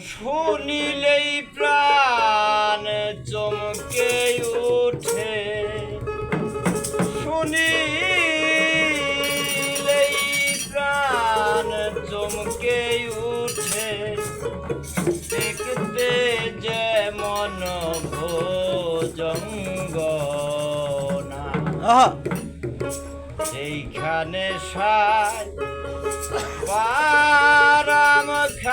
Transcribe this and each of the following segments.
শুনিলেই প্রাণ চমকে উঠে। শুনিলেই প্রাণ চমকে উঠে। দেখতে যেমন ভোজঙ্গনা আহা! এইখানে সাই পারাম খানা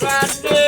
Brand new.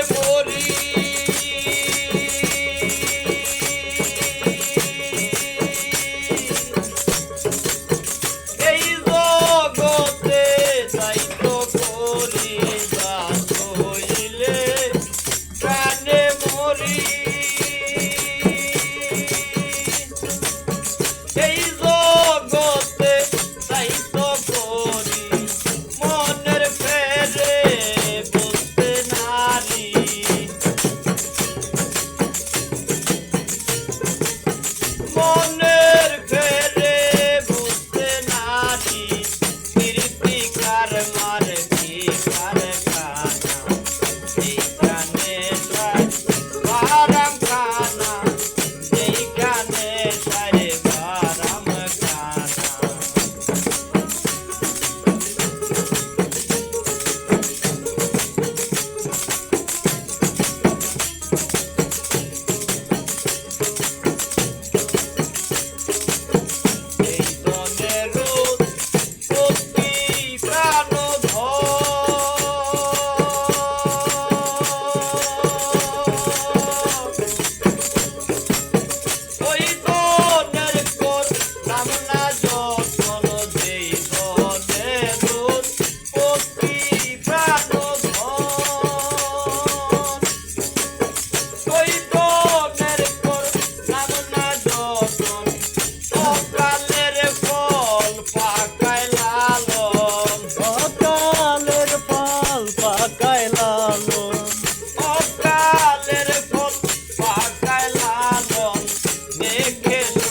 kiss.